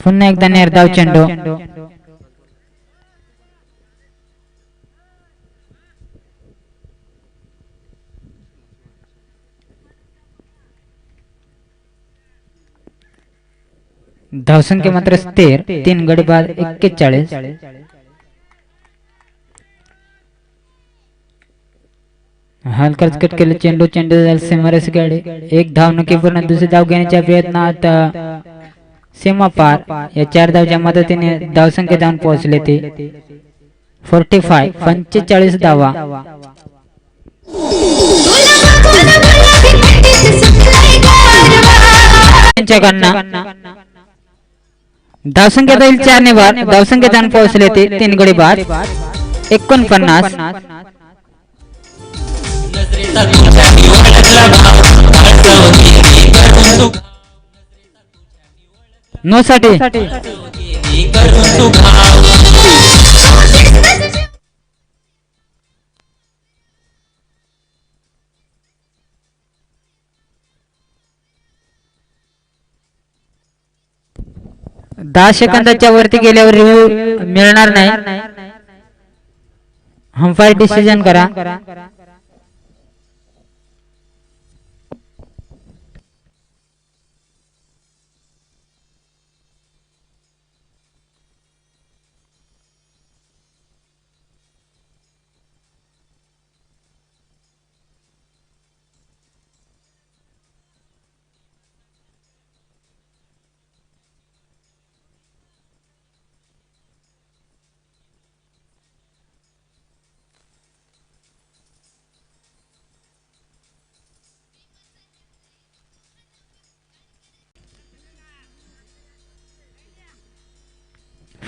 पुन्हा एकदा निर्धाव चेंडू. धावसंख्या मात्र स्थिर. तीन गडी बाद एक्केचाळीस. हलकाच कट केले चेंडू. चेंडू झाला सीमारेस गाडी. एक धाव नक्की पूर्ण दुसरी धाव घेण्याच्या प्रयत्नात सीमा पार या चार धावच्या मदतीने धावसंख्या धावून पोहोचले ते. फोर्टी फाय पंचेचाळीस धावा. धावसंख्या जाईल चार ने बाद धावसंख्या जाऊन पोहोचले ते तीन गडी बाद एकोणपन्नास. नजरेचा नो साठी दहा सेकंदाच्या वरती गेल्यावर रिव्ह्यू मिळणार नाही. हंपायर डिसिजन करा.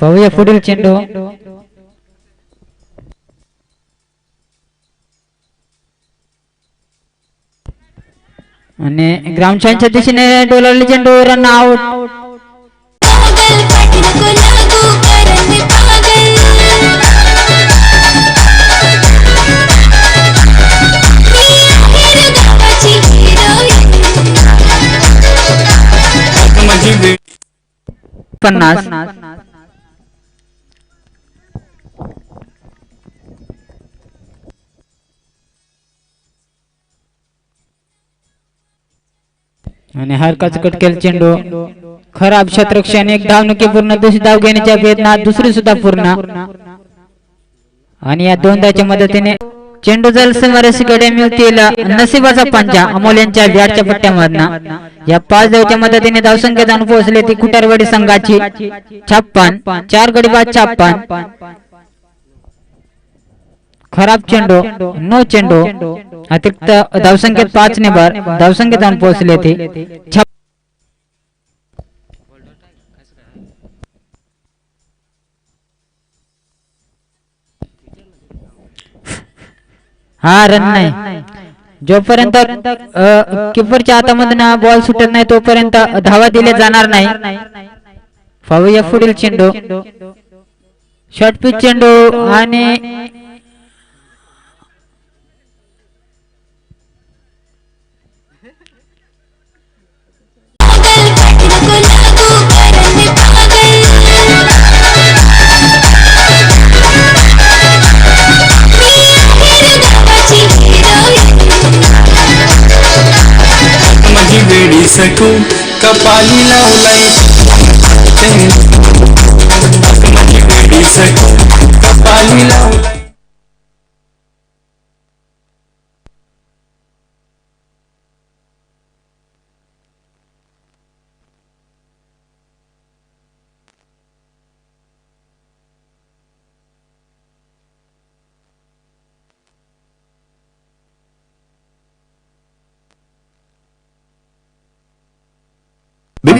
पाहूया पुढील चेंडू आणि ग्रामशांच्या दिशेने डोलावले चेंडू रन आउट पागल आणि हरकाच कट केला चेंडू. खराब शतरक्षण एक धावनुकी पूर्ण दुसरी धाव घेण्याच्या प्रयत्नात दुसरी सुद्धा पूर्ण. आणि या दोन धावच्या मदतीने चेंडू जल समरसीकडे मिळतील नशिबाचा पंजा अमोल यांच्या बॅटच्या पट्ट्यामधनं. या पाच धावच्या मदतीने धावसंख्या जाऊन पोहोचले ती कुटारवाडी संघाची छप्पन चार गडी बाद छप्पन. खराब चेंडू नो चेंडू अतिरिक्त धावसंख्येत पाच ने धावसंख्येत जाऊन पोहोचले ते. हा रन नाही. जोपर्यंत किपरच्या हातामधून बॉल सुटत नाही तोपर्यंत धावा दिले जाणार नाही. फावया पुढील चेंडू. शॉर्ट पिच चेंडू आणि सकू कपाली लावलाय? कपाली लावलाय?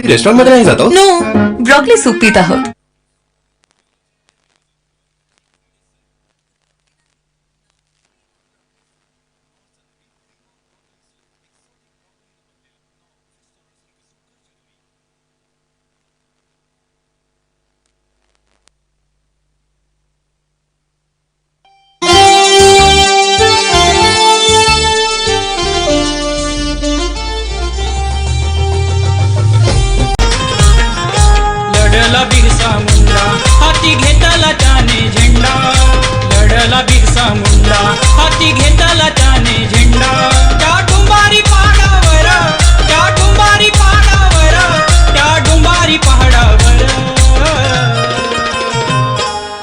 रेस्टॉरंटमध्ये नाही जातो नो ब्रॉकली सूप पित आहोत. हाती घेतला त्याने झेंडा. त्या डुंबारी पहाडावर त्या डुंबारी पहाडावर त्या डुंबारी पहाडावर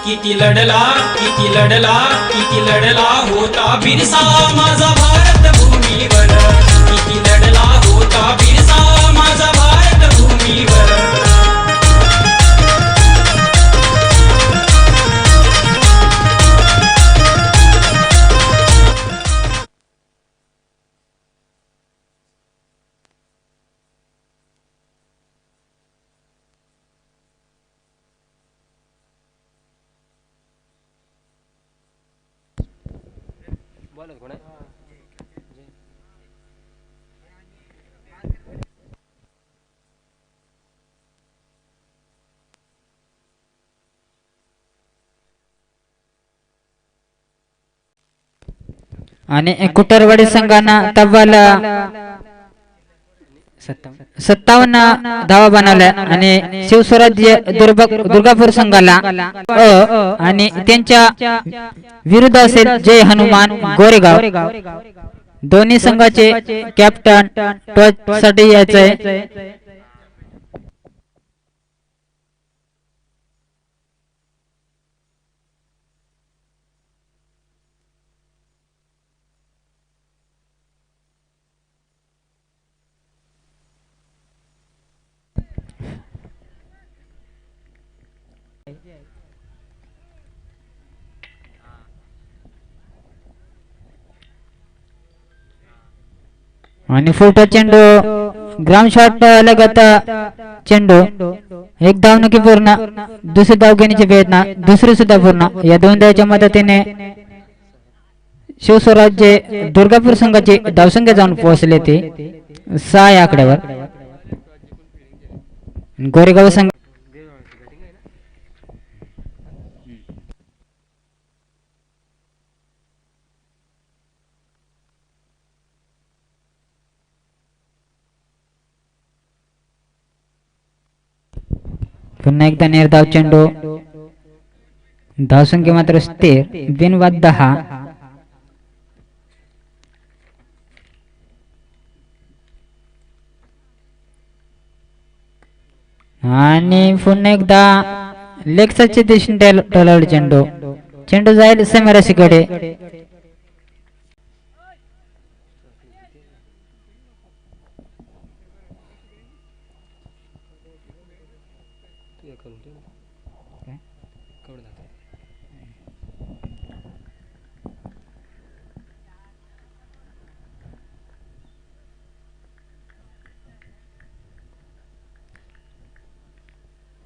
किती लढला किती लढला किती लढला होता बिरसा माझा भारत भूमीवर. किती लढला होता बिरसा माझा भारत भूमीवर. आणि कुटरवाडी संघानं तब्बल सत्तावन्न धावा बनवल्या आणि शिवस्वराज्य दुर्गापूर संघाला अ आणि त्यांच्या विरुद्ध असेल जय हनुमान गोरेगाव. दोन्ही संघाचे कॅप्टन टॉससाठी यायचंय. आणि फुलटो चेंडू. ग्राउंड शॉट लगत चेंडू. एक धावणुकी पूर्ण दुसरी धाव घेण्याची प्रयत्न दुसरी सुद्धा पूर्ण. या दोन धावच्या मदतीने शिवस्वराज्य दुर्गापूर संघाचे धावसंख्या जाऊन पोहोचले ते. सहा या आकड्यावर. गोरेगाव संघ पुन्हा एकदा निर्धाव चेंडू. धावसंख्या मात्र स्थिर. बिनवाद दहा. आणि पुन्हा एकदा लेक्साचे दिशेने टोलावले चेंडू. चेंडू जाईल समराशीकडे.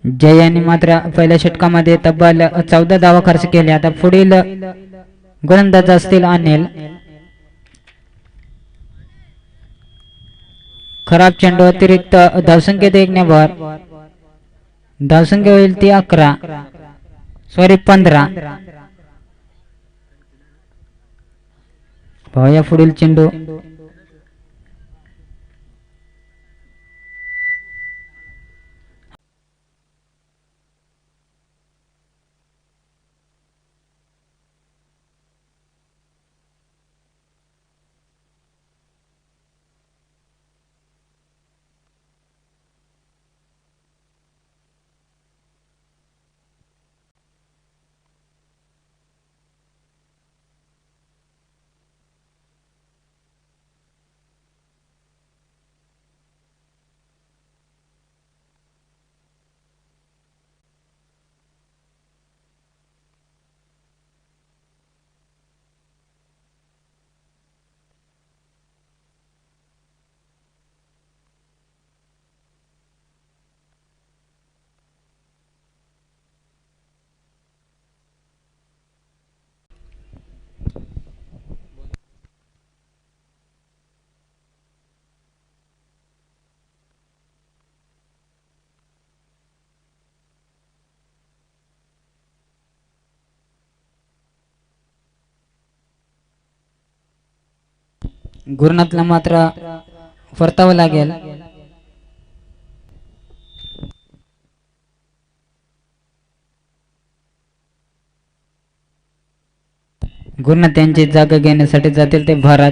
जय यांनी मात्र पहिल्या षटकामध्ये तब्बल चौदा धावा खर्च केले आता पुढील गोलंदाज असतील अनिल. खराब चेंडू अतिरिक्त धावसंख्या एक धावसंख्या होईल ती अकरा. सॉरी पंधरा. पाहूया पुढील चेंडू. गुरुनाथला मात्र परतावं लागेल. गुरुनाथ यांची जागा घेण्यासाठी जातील ते भरात.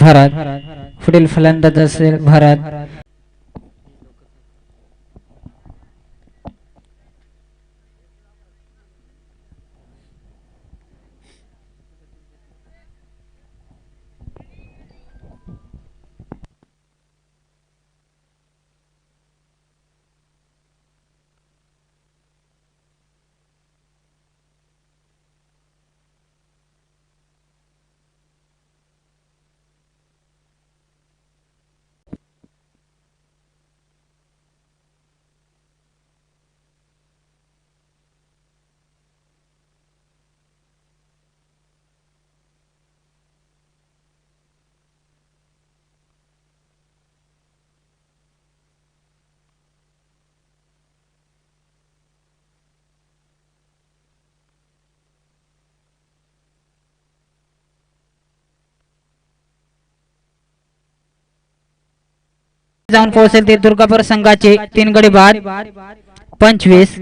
भरत. पुढील फलंदाज असेल भरत. जाऊन पोहोचेल ते दुर्गापूर संघाचे तीन गडी बाद. पंचवीस.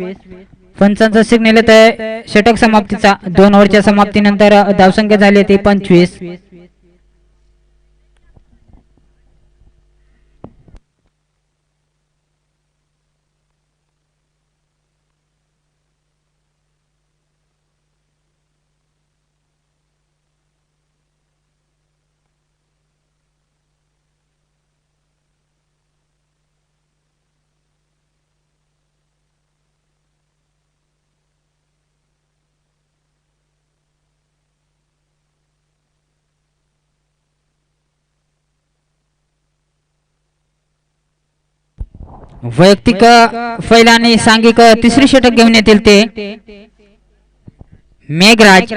पंचांचा सिग्नल येत आहे षटक समाप्तीचा दोन ओव्हरच्या समाप्तीनंतर धावसंख्या झाली होती पंचवीस. वैयक्तिक फैल आणि सांघिक तिसरी षटक घेऊन येतील ते मेघराज.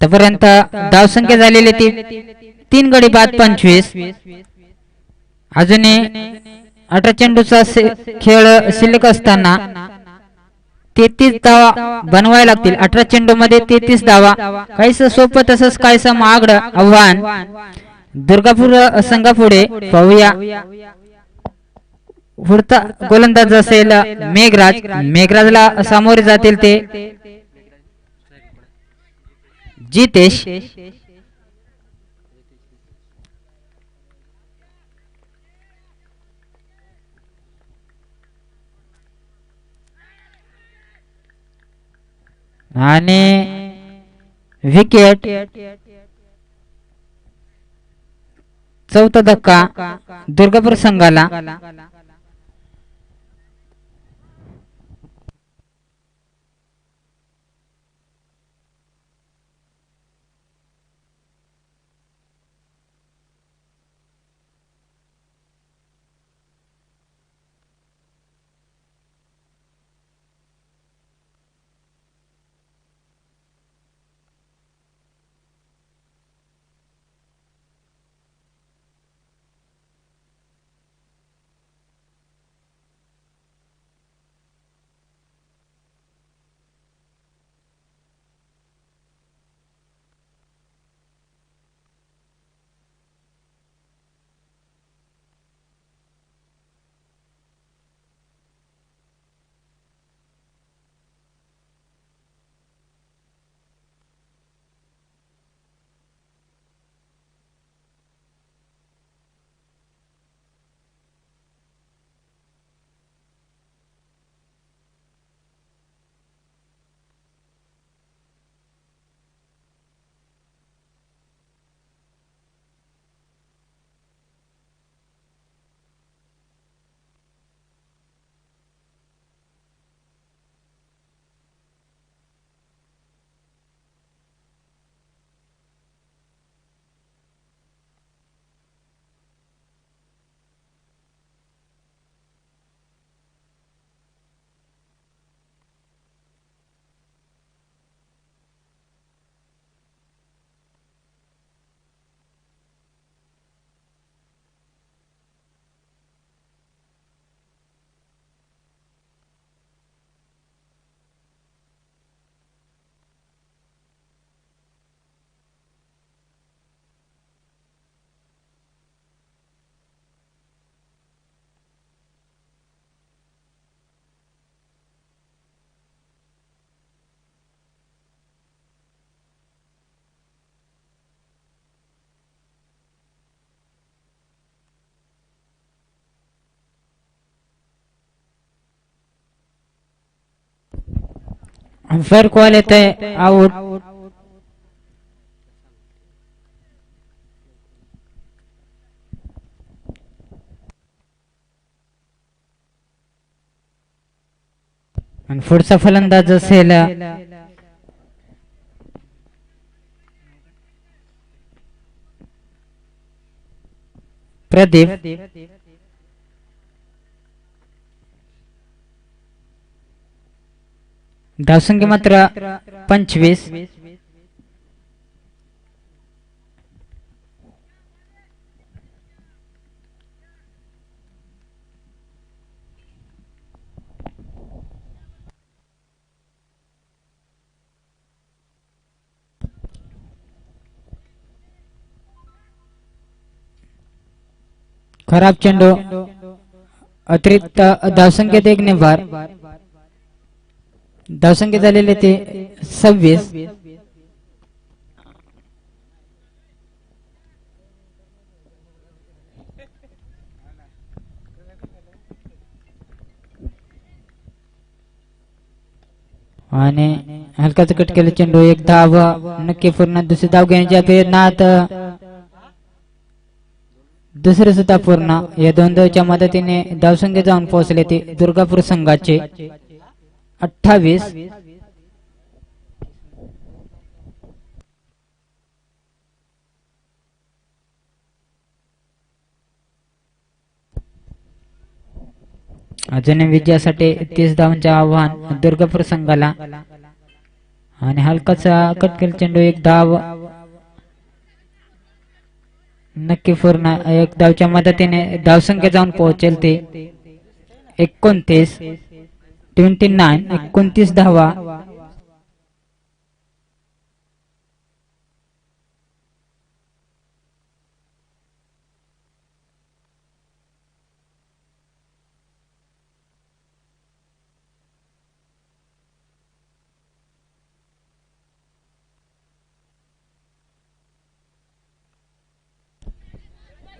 तोपर्यंत धावसंख्या झालेली ती तीन गडी बाद पंचवीस. अजूनही अठरा चेंडूचा खेळ शिल्लक असताना तेहतीस धावा बनवायला लागतील. अठरा चेंडू मध्ये तेहतीस धावा. काहीस सोपं तसंच काहीस महागड आव्हान. दुर्गापूर संघापुढे पाहूया. पुढचा गोलंदाज असेल मेघराज. मेघराजला सामोरे जातील ते. जितेश. आणि विकेट. चौथा धक्का दुर्गापूर संघाला. अंपायर कॉल येत? आहे आउट आणि पुढचा फलंदाज असेल प्रदीप. धावसंख्या मात्र पंचवीस। खराब चंडो अतिरिक्त धावसंख्या देखने पर धावसंख्या झालेले ते सव्वीस। आणि हलकाच कट केलं चेंडू, एक धाव, नक्की पूर्ण दुसरी धाव घेण्याच्या प्रयत्नात दुसरे सुद्धा पूर्ण या दोन धावच्या मदतीने धावसंख्या जाऊन पोहोचले ते दुर्गापूर संघाचे। अठ्ठावीस. अजून विजयासाठी तीस धावांचे आव्हान दुर्ग संघाला आणि हलकाचा कटकेल चेंडू एक धाव. नक्की पूर्ण एक धावच्या मदतीने धावसंख्या जाऊन पोहोचेल ते. एकोणतीस. ट्वेंटी नाईन एकोणतीस धावा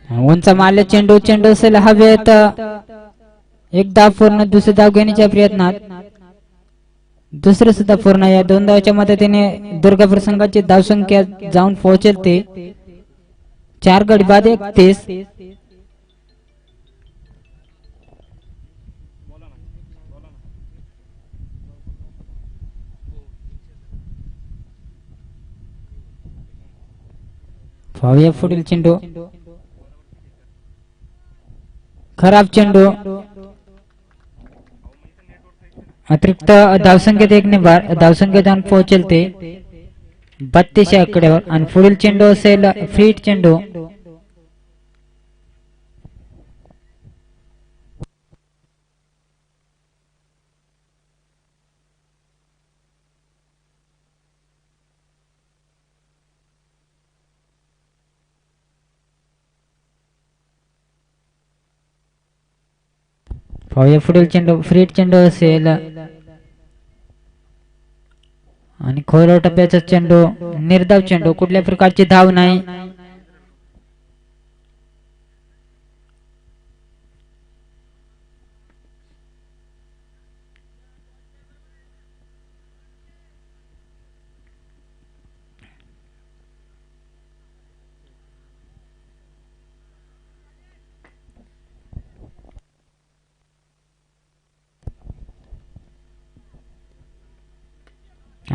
उंच मारले चेंडू चेंडू असेल हवेत एक धाव पूर्ण दुसरी धाव घेण्याच्या प्रयत्नात. दुसरे सुद्धा पूर्ण या दोन धावच्या मदतीने दुर्गापूर संघाची धावसंख्या जाऊन पोहोचेल ते चार गडी बाद एकतीस. पाहूया पुढील चेंडू. खराब चेंडू. अतिरिक्त धावसंख्येत एक ने धावसंख्येत जाऊन पोहोचेल ते बत्तीस या आकड्यावर. आणि पुढील चेंडू असेल फीट चेंडू. पाहूया पुढील चेंडू. फ्रीट चेंडू असेल आणि खोऱ्या टप्प्याचा चेंडू निर्धाव चेंडू कुठल्या प्रकारची धाव नाही.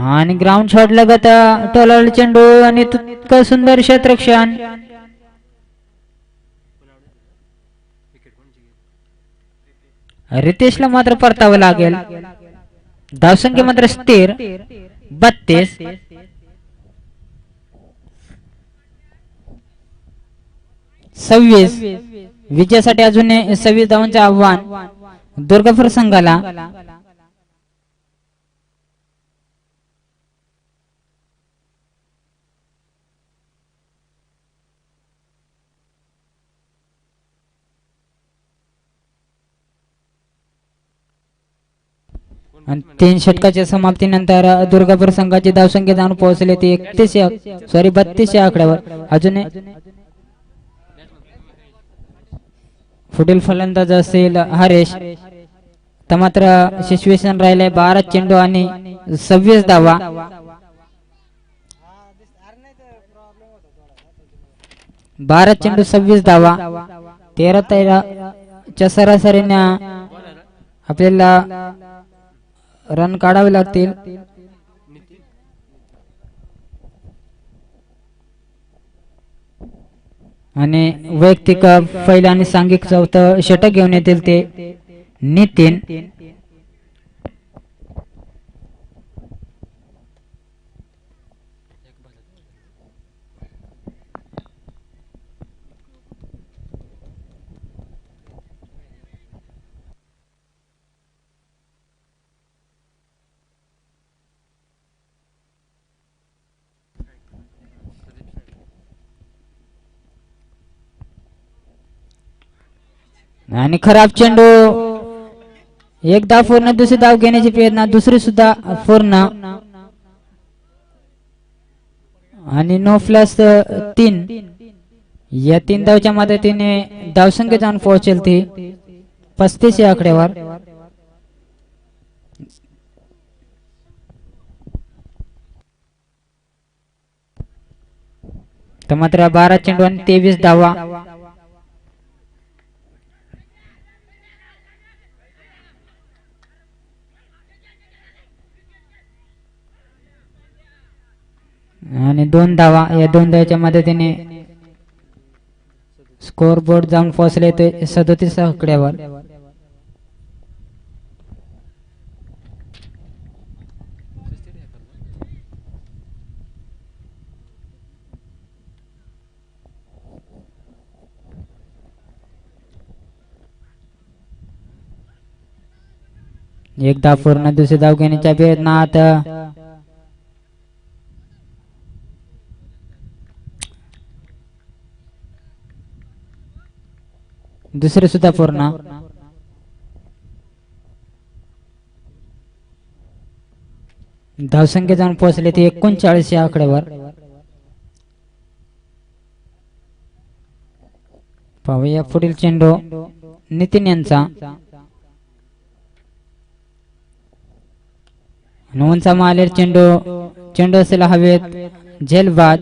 आणि ग्राउंड शॉट लगत टोलाल चेंडू आणि तितकं सुंदर क्षेत्रक्षण. रितेशला मात्र परतावं लागेल. धावसंख्या मात्र स्थिर. बत्तीस. सव्वीस. विजयासाठी अजून सव्वीस धावांचे आव्हान. दुर्गापूर संघाला आणि तीन षटकाच्या समाप्तीनंतर दुर्गापूर संघाची धावसंख्या जाऊन पोहोचले ते एकतीस सॉरी बत्तीस या आकड्यावर. अजून पुढील फलंदाज असेल हरेश. तर मात्र सिच्युएशन राहिले बारा चेंडू आणि सव्वीस धावा. बारा चेंडू सव्वीस धावा. तेरा तेरा च्या सरासरीने आपल्याला रन काढावे लागतील. आणि वैयक्तिक पहिला आणि सांघिक चौथं षटक घेऊन येतील ते नितीन. आणि खराब चेंडू. एक पूर्ण दुसरी धाव घेण्याची प्रयत्न दुसरी सुद्धा पूर्ण आणि नो प्लस तीन. या तीन धावच्या मदतीने धावसंख्या जाऊन पोहोचेल ती. पस्तीस या आकड्यावर तर मात्र बारा चेंडू आणि तेवीस धावा. आणि दोन धावा या दोन धावाच्या मदतीने स्कोर बोर्ड जाऊन पोहोचले ते सदोतीस आकड्यावर. एक धाव पूर्ण दुसरी धाव घेण्याच्या प्रयत्नात दुसरे सुद्धा पूर्ण. धावसंख्या जाऊन पोहोचले ते एकोणचाळीस या आकड्यावर पाहूया पुढील चेंडू. नितीन यांचा. उंचा मालेर चेंडू. चेंडू असेल हवेत. झेलबाद.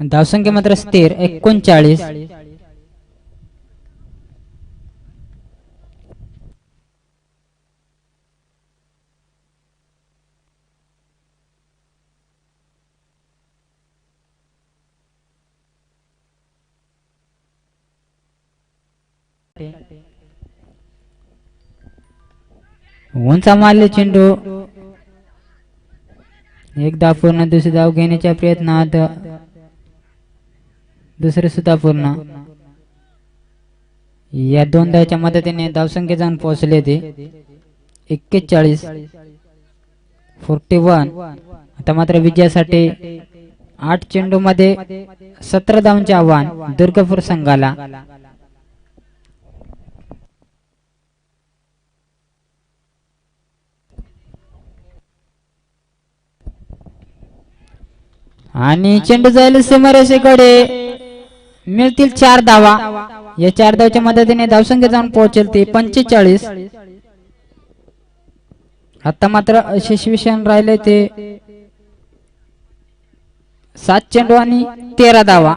धावसंख्या मात्र स्थिर एकोणचाळीस. उंचा मारले चेंडू. एक धाव पूर्ण दुसरी धाव घेण्याच्या प्रयत्नात दुसरे सुद्धा पूर्ण. या दोन धावच्या मदतीने धावसंख्ये जाऊन पोहोचले ते एक्केचाळीस. फोर्टी वन आता मात्र विजयासाठी आठ चेंडू मध्ये सतरा धावांचे आव्हान दुर्गापूर संघाला. आणि चेंडू जाईल सीमारेषेकडे. मिळतील चार धावा या चार धावच्या मदतीने धावसंख्या जाऊन पोहोचेल ते पंचेचाळीस. आता मात्र यशस्वी क्षण राहिले ते सात चेंडू आणि तेरा धावा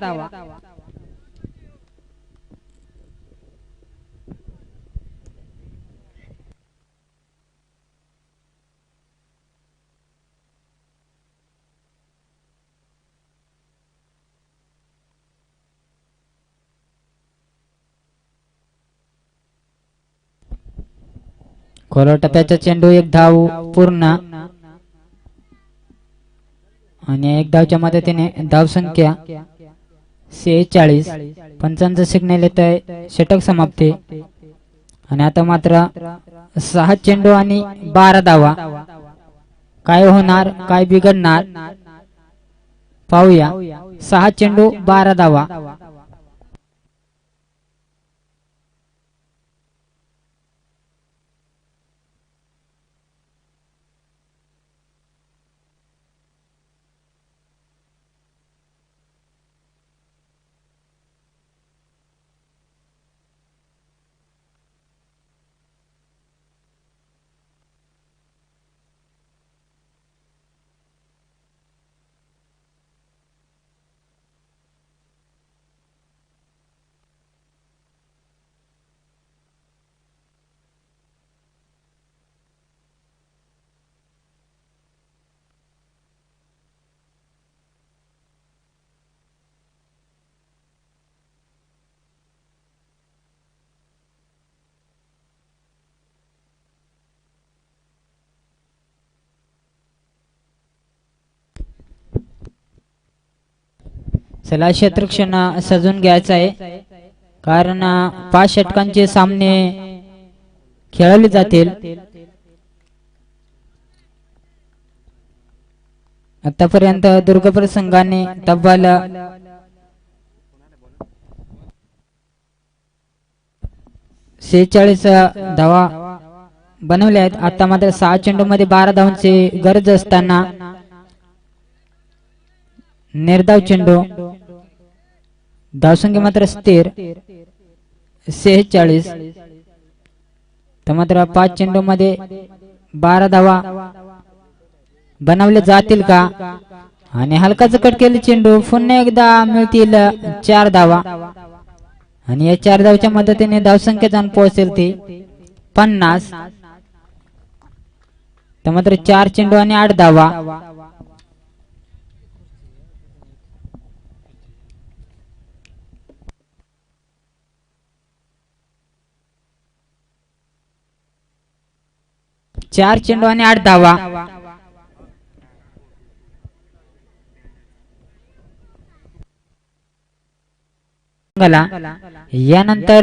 खोल टप्प्याचा चेंडू एक धाव पूर्ण. आणि एक धावच्या मदतीने धाव संख्या सेहेचाळीस. पंचांचं सिग्नल येत आहे षटक समाप्ती. आणि आता मात्र सहा चेंडू आणि बारा धावा. काय होणार? काय बिघडणार? पाहूया. सहा चेंडू बारा धावा. चला क्षेत्रक्षण सजून घ्यायचं आहे कारण पाच षटकांचे सामने खेळले जातील. आतापर्यंत दुर्गापूर संघाने तब्बल सेहेचाळीस धावा बनवल्या आहेत. आता मात्र सहा चेंडू मध्ये बारा धावांची गरज असताना निर्धाव चेंडू धावसंख्या मात्र स्थिर सेहेचाळीस तर मात्र पाच चेंडू मध्ये बारा धावा. बनवले जातील का? आणि हलकाच कट केले चेंडू पुन्हा एकदा मिळतील चार धावा. आणि या चार धावच्या मदतीने धावसंख्या जाऊन पोहोचेल ती पन्नास. तर मात्र चार चेंडू आणि आठ धावा. चार चेंडू आणि आठ धावा. यानंतर